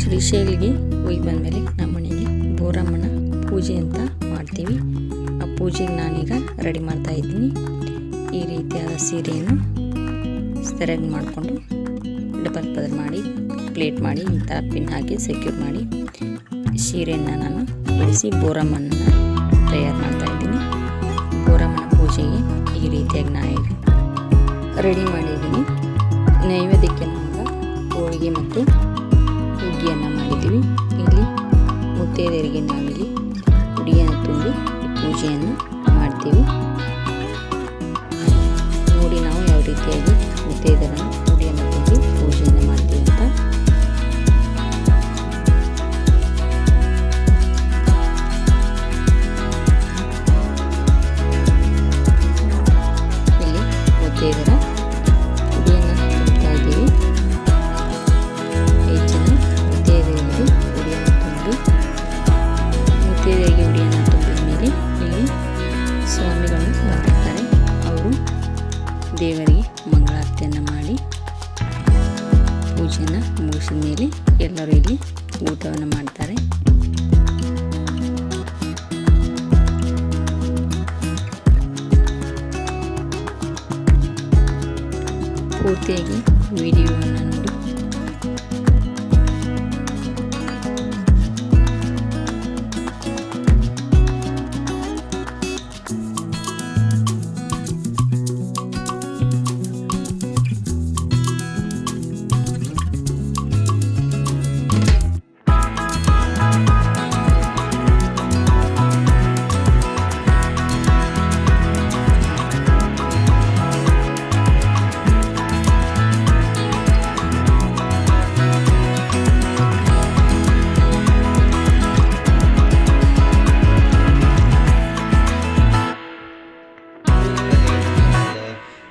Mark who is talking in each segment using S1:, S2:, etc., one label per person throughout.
S1: ಶ್ರೀಶೈಲಿಗೆ ಹೋಗಿ ಬಂದಮೇಲೆ ನಮ್ಮ ಮನೆಗೆ ಬೋರಮ್ಮನ ಪೂಜೆ ಅಂತ ಮಾಡ್ತೀವಿ. ಆ ಪೂಜೆಗೆ ನಾನೀಗ ರೆಡಿ ಮಾಡ್ತಾ ಇದ್ದೀನಿ. ಈ ರೀತಿಯಾದ ಸೀರೆಯನ್ನು ಸೆರೆಗ್ ಮಾಡಿಕೊಂಡು ಡಬಲ್ ಪದರ್ ಮಾಡಿ, ಪ್ಲೇಟ್ ಮಾಡಿ ಇಂಥ ಪಿನ್ ಹಾಕಿ ಸೆಕ್ಯೂರ್ ಮಾಡಿ ಸೀರೆಯನ್ನು ನಾನು ಬಳಸಿ ಬೋರಮ್ಮನ ತಯಾರು ಮಾಡ್ತಾ ಇದ್ದೀನಿ. ಬೋರಮ್ಮನ ಪೂಜೆಗೆ ಈ ರೀತಿಯಾಗಿ ನಾನು ರೆಡಿ ಮಾಡಿದ್ದೀನಿ. ನೈವೇದ್ಯಕ್ಕೆ ನಾವು ಹೋಳಿಗೆ ಮತ್ತು ಹುಗ್ಗಿಯನ್ನು ಮಾಡಿದ್ದೀವಿ. ಇಲ್ಲಿ ಮುತ್ತೈದೆಯರಿಗೆ ನಾವಿಲ್ಲಿ ಉಡಿಯನ್ನು ತುಂಬಿ ಪೂಜೆಯನ್ನು ದೇವರಿಗೆ ಮಂಗಳಾರತಿಯನ್ನು ಮಾಡಿ ಪೂಜೆಯನ್ನು ಮುಗಿಸಿದ ಮೇಲೆ ಎಲ್ಲರೂ ಇಲ್ಲಿ ಊಟವನ್ನು ಮಾಡ್ತಾರೆ. ಪೂರ್ತಿಯಾಗಿ ವಿಡಿಯೋವನ್ನು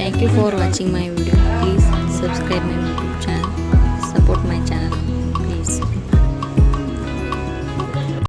S1: Thank you for watching my video. Please subscribe my YouTube channel. Support my channel.